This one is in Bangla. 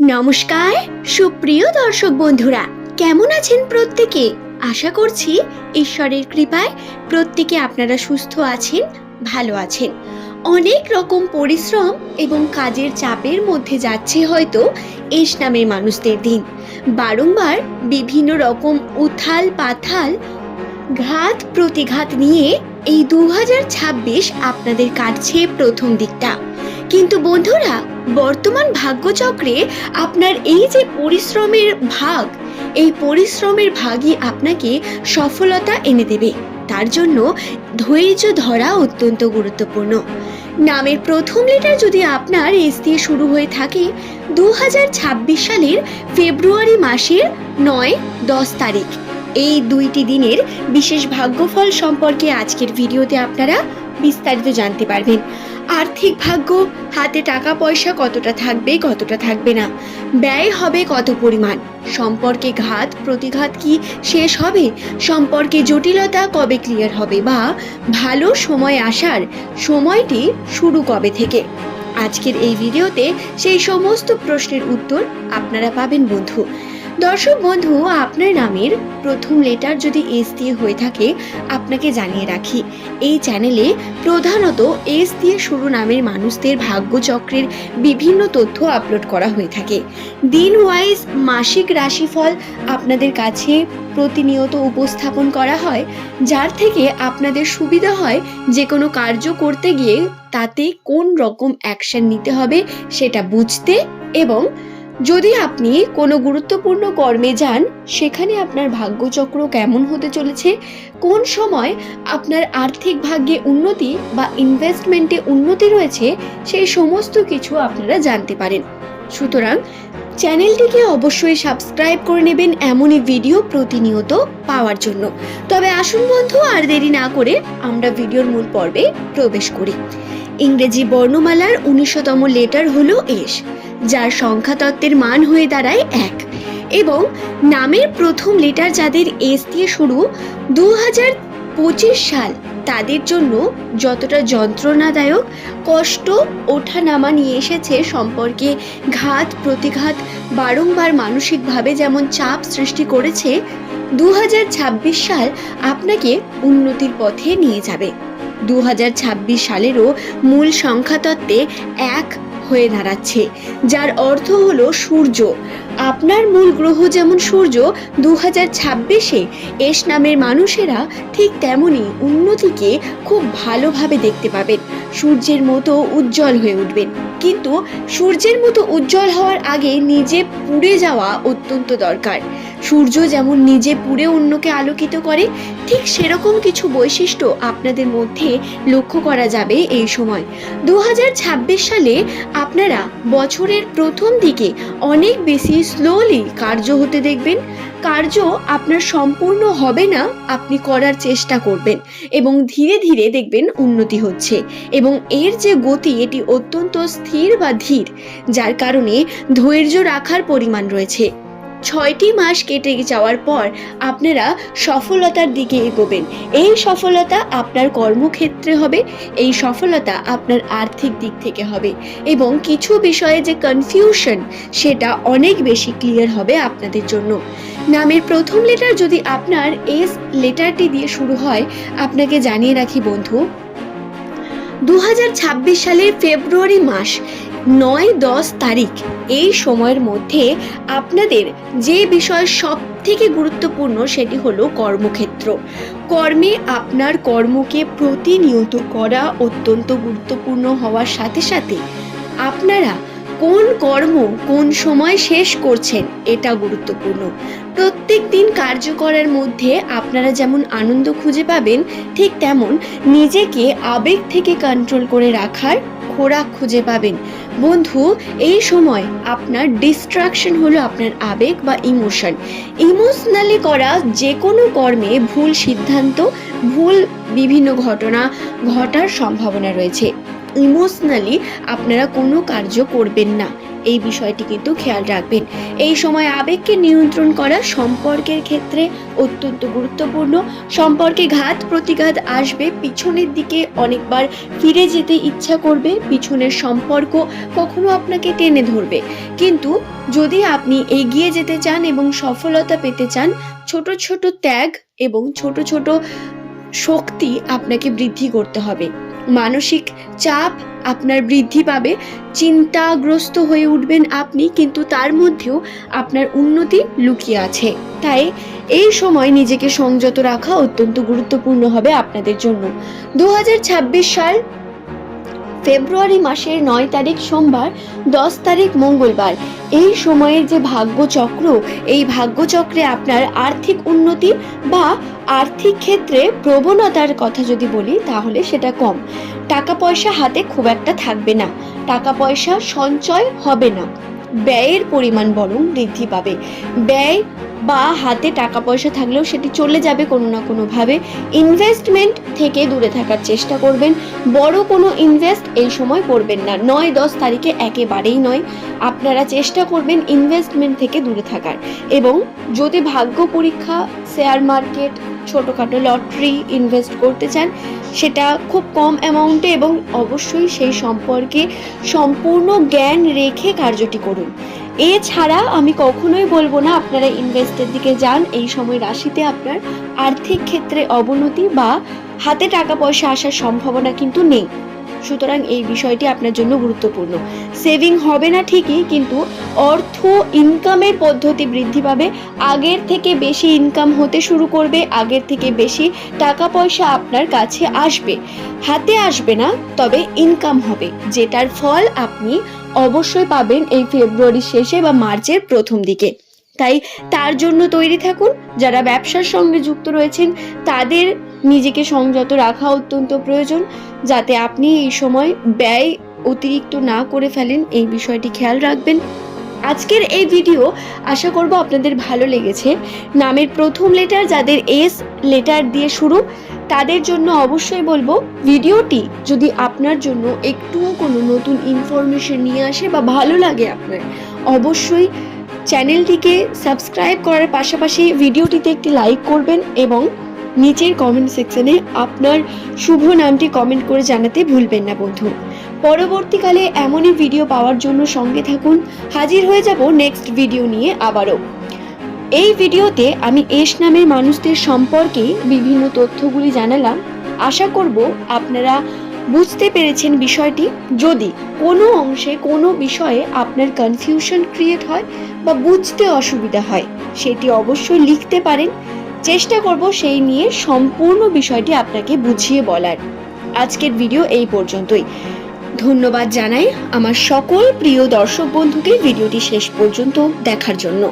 নমস্কার, সুপ্রিয় দর্শক বন্ধুরা, কেমন আছেন প্রত্যেকে? আশা করছি ঈশ্বরের কৃপায় প্রত্যেকে আপনারা সুস্থ আছেন, ভালো আছেন। অনেক রকম পরিশ্রম এবং কাজের চাপের মধ্যে যাচ্ছে হয়তো এস নামের মানুষদের দিন। বারংবার বিভিন্ন রকম উথাল পাথাল ঘাত প্রতিঘাত নিয়ে এই দু হাজার ছাব্বিশ আপনাদের কাটছে প্রথম দিকটা। কিন্তু বন্ধুরা, বর্তমান ভাগ্যচক্রে আপনার এই যে পরিশ্রমের ভাগ, এই পরিশ্রমের ভাগই আপনাকে সফলতা এনে দেবে। তার জন্য ধৈর্য ধরা অত্যন্ত গুরুত্বপূর্ণ। নামের প্রথম লেটার যদি আপনার এস দিয়ে শুরু হয়ে থাকে দু হাজার ছাব্বিশ সালের ফেব্রুয়ারি মাসের নয়, দশ তারিখ। এই দুইটি দিনের বিশেষ ভাগ্যফল সম্পর্কে আজকের ভিডিওতে আপনারা বিস্তারিত জানতে পারবেন। আর্থিক ভাগ্য, হাতে টাকা, পয়সা কতটা থাকবে কতটা থাকবে না? ব্যয় হবে কত পরিমাণ? সম্পর্কে ঘাত, প্রতিঘাত কি শেষ হবে? সম্পর্কে জটিলতা কবে ক্লিয়ার হবে বা ভালো সময় আসার সময়টি শুরু কবে থেকে? আজকের এই ভিডিওতে সেই সমস্ত প্রশ্নের উত্তর আপনারা পাবেন, বন্ধু। দর্শক বন্ধু, আপনার নামের প্রথম লেটার যদি এস দিয়ে হয়ে থাকে, আপনাকে জানিয়ে রাখি, এই চ্যানেলে প্রধানত এস দিয়ে শুরু নামের মানুষদের ভাগ্যচক্রের বিভিন্ন তথ্য আপলোড করা হয়ে থাকে। দিন ওয়াইজ মাসিক রাশিফল আপনাদের কাছে প্রতিনিয়ত উপস্থাপন করা হয়, যার থেকে আপনাদের সুবিধা হয় যে কোনো কার্য করতে গিয়ে তাতে কোন রকম অ্যাকশন নিতে হবে সেটা বুঝতে এবং যদি আপনি কোনো গুরুত্বপূর্ণ কর্মে যান, সেখানে আপনার ভাগ্যচক্র কেমন হতে চলেছে? কোন সময় আপনার আর্থিক ভাগ্যে উন্নতি বা ইনভেস্টমেন্টে উন্নতি রয়েছে সেই সমস্ত কিছু আপনারা জানতে পারেন। সুতরাং, চ্যানেলটিকে অবশ্যই সাবস্ক্রাইব করে নেবেন এমনই ভিডিও প্রতিনিয়ত পাওয়ার জন্য। তবে আসুন বন্ধু, আর দেরি না করে আমরা ভিডিওর মূল পর্বে প্রবেশ করি। ইংরেজি বর্ণমালার উনিশতম লেটার হলো এস। যার সংখ্যা তত্ত্বের মান হয়ে দাঁড়ায় এক। এবং নামের প্রথম লেটার যাদের এস দিয়ে শুরু দু হাজার পঁচিশ সাল, তাদের জন্য যতটা যন্ত্রণাদায়ক, কষ্ট ওঠা নামা নিয়ে এসেছে সম্পর্কে ঘাত, প্রতিঘাত, বারংবার মানসিকভাবে যেমন চাপ সৃষ্টি করেছে দু হাজার ছাব্বিশ সাল আপনাকে উন্নতির পথে নিয়ে যাবে। দু হাজার ছাব্বিশ সালেরও মূল সংখ্যাতত্ত্বে এক হয়ে দাঁড়াচ্ছে, যার অর্থ হল সূর্য। আপনার মূল গ্রহ যেমন সূর্য দু হাজার ছাব্বিশে এস নামের মানুষেরা ঠিক তেমনই উন্নতিকে খুব ভালোভাবে দেখতে পাবেন। সূর্যের মতো উজ্জ্বল হয়ে উঠবেন। কিন্তু সূর্যের মতো উজ্জ্বল হওয়ার আগে নিজে পুড়ে যাওয়া অত্যন্ত দরকার। সূর্য যেমন নিজে পুড়ে অন্যকে আলোকিত করে, ঠিক সেরকম কিছু বৈশিষ্ট্য আপনাদের মধ্যে লক্ষ্য করা যাবে এই সময়। দু হাজার ছাব্বিশ সালে আপনারা বছরের প্রথম দিকে অনেক বেশি স্লোলি কার্য হতে দেখবেন। কার্য আপনার সম্পূর্ণ হবে না, আপনি করার চেষ্টা করবেন এবং ধীরে ধীরে দেখবেন উন্নতি হচ্ছে এবং এর যে গতি, এটি অত্যন্ত স্থির বা ধীর, যার কারণে ধৈর্য রাখার পরিমাণ রয়েছে। ছয়টি মাস কেটে যাওয়ার পর আপনারা সফলতার দিকে এগোবেন। এই সফলতা আপনার কর্মক্ষেত্রে হবে, এই সফলতা আপনার আর্থিক দিক থেকে হবে এবং কিছু বিষয়ে যে কনফিউশন সেটা অনেক বেশি ক্লিয়ার হবে আপনাদের জন্য। নামের প্রথম লেটার যদি আপনার এস লেটারটি দিয়ে শুরু হয়, আপনাকে জানিয়ে রাখি বন্ধু দু হাজার ছাব্বিশ সালের ফেব্রুয়ারি মাস নয় দশ তারিখ এই সময়ের মধ্যে আপনাদের যে বিষয় সব থেকে গুরুত্বপূর্ণ সেটি হলো কর্মক্ষেত্র। কর্মে আপনার কর্মকে প্রতিনিয়ত করা অত্যন্ত গুরুত্বপূর্ণ হওয়ার সাথে সাথে আপনারা কোন কর্ম কোন সময় শেষ করছেন এটা গুরুত্বপূর্ণ। প্রত্যেক দিন কার্য করার মধ্যে আপনারা যেমন আনন্দ খুঁজে পাবেন, ঠিক তেমন নিজেকে আবেগ থেকে কন্ট্রোল করে রাখার খোরাক খুঁজে পাবেন। বন্ধু, এই সময় আপনার ডিস্ট্রাকশন হলো আপনার আবেগ বা ইমোশন ইমোশনালি করা যে কোনো কর্মে ভুল সিদ্ধান্ত, ভুল বিভিন্ন ঘটনা ঘটার সম্ভাবনা রয়েছে। ইমোশনালি আপনারা কোনো কার্য করবেন না। এই বিষয়টি কিন্তু খেয়াল রাখবেন। এই সময় আবেগকে নিয়ন্ত্রণ করা সম্পর্কের ক্ষেত্রে অত্যন্ত গুরুত্বপূর্ণ। সম্পর্কে ঘাত প্রতিঘাত আসবে, পিছনের দিকে অনেকবার ফিরে যেতে ইচ্ছা করবে, পিছনের সম্পর্ক কখনো আপনাকে টেনে ধরবে। কিন্তু যদি আপনি এগিয়ে যেতে চান এবং সফলতা পেতে চান, ছোট ছোট ত্যাগ এবং ছোট ছোট শক্তি আপনাকে বৃদ্ধি করতে হবে। মানসিক চাপ আপনার বৃদ্ধি পাবে। চিন্তাগ্রস্ত হয়ে উঠবেন আপনি, কিন্তু তার মধ্যেও আপনার উন্নতি লুকিয়ে আছে। তাই এই সময় নিজেকে সংযত রাখা অত্যন্ত গুরুত্বপূর্ণ হবে আপনাদের জন্য। দু হাজার ছাব্বিশ সাল ফেব্রুয়ারি মাসের নয় তারিখ সোমবার, দশ তারিখ মঙ্গলবার। এই সময়ের যে ভাগ্যচক্র, এই ভাগ্যচক্রে আপনার আর্থিক উন্নতি বা আর্থিক ক্ষেত্রে প্রবণতার কথা যদি বলি, তাহলে সেটা কম। টাকা পয়সা হাতে খুব একটা থাকবে না। টাকা পয়সা সঞ্চয় হবে না। ব্যয়ের পরিমাণ বরং বৃদ্ধি পাবে। ব্যয় বা হাতে টাকা পয়সা থাকলেও সেটি চলে যাবে কোনো না কোনোভাবে। ইনভেস্টমেন্ট থেকে দূরে থাকার চেষ্টা করবেন। বড় কোনো ইনভেস্ট এই সময় করবেন না। নয় দশ তারিখে একেবারেই নয়। আপনারা চেষ্টা করবেন ইনভেস্টমেন্ট থেকে দূরে থাকার। এবং যদি ভাগ্য পরীক্ষা, শেয়ার মার্কেট ছোটোখাটো লটারি ইনভেস্ট করতে চান, সেটা খুব কম অ্যামাউন্টে এবং অবশ্যই সেই সম্পর্কে সম্পূর্ণ জ্ঞান রেখে কার্যটি করুন। এছাড়া আমি কখনোই বলব না, আপনারা ইনভেস্টের দিকে যান, এই সময় রাশিতে আপনার আর্থিক ক্ষেত্রে অবনতি বা হাতে টাকা পয়সা আসার সম্ভাবনা কিন্তু নেই। সুতরাং এই বিষয়টি আপনার জন্য গুরুত্বপূর্ণ। সেভিং হবে না ঠিকই, কিন্তু অর্থ ইনকামের পদ্ধতি বৃদ্ধি পাবে। আগের থেকে বেশি ইনকাম হতে শুরু করবে, আগের থেকে বেশি টাকা পয়সা আপনার কাছে আসবে। হাতে আসবে না, তবে ইনকাম হবে, যেটার ফল আপনি অবশ্যই পাবেন এই ফেব্রুয়ারির শেষে বা মার্চের প্রথম দিকে। তাই তার জন্য তৈরি থাকুন। যারা ব্যবসার সঙ্গে যুক্ত রয়েছেন, তাদের নিজেকে সংযত রাখা অত্যন্ত প্রয়োজন যাতে আপনি এই সময় ব্যয় অতিরিক্ত না করে ফেলেন। এই বিষয়টি খেয়াল রাখবেন। আজকের এই ভিডিও আশা করব আপনাদের ভালো লেগেছে। নামের প্রথম লেটার যাদের এস লেটার দিয়ে শুরু, তাদের জন্য অবশ্যই বলব, ভিডিওটি যদি আপনার জন্য একটুও কোনো নতুন ইনফরমেশন নিয়ে আসে বা ভালো লাগে আপনার, অবশ্যই চ্যানেলটিকে সাবস্ক্রাইব করার পাশাপাশি ভিডিওটিতে একটি লাইক করবেন এবং নিচের কমেন্ট সেকশনে আপনার শুভ নামটি কমেন্ট করে জানাতে ভুলবেন না বন্ধু। পরবর্তীকালে এমনই ভিডিও পাওয়ার জন্য সঙ্গে থাকুন। হাজির হয়ে যাব নেক্সট ভিডিও নিয়ে আবারও। এই ভিডিওতে আমি এস নামের মানুষদের সম্পর্কে বিভিন্ন তথ্যগুলি জানালাম। আশা করব আপনারা বুঝতে পেরেছেন বিষয়টি। যদি কোনো অংশে, কোনো বিষয়ে আপনার কনফিউশন ক্রিয়েট হয় বা বুঝতে অসুবিধা হয়, সেটি অবশ্যই লিখতে পারেন। চেষ্টা করব সেই নিয়ে সম্পূর্ণ বিষয়টি আপনাকে বুঝিয়ে বলার। আজকের ভিডিও এই পর্যন্তই। ধন্যবাদ জানাই আমার সকল প্রিয় দর্শক বন্ধুকে ভিডিওটি শেষ পর্যন্ত দেখার জন্য।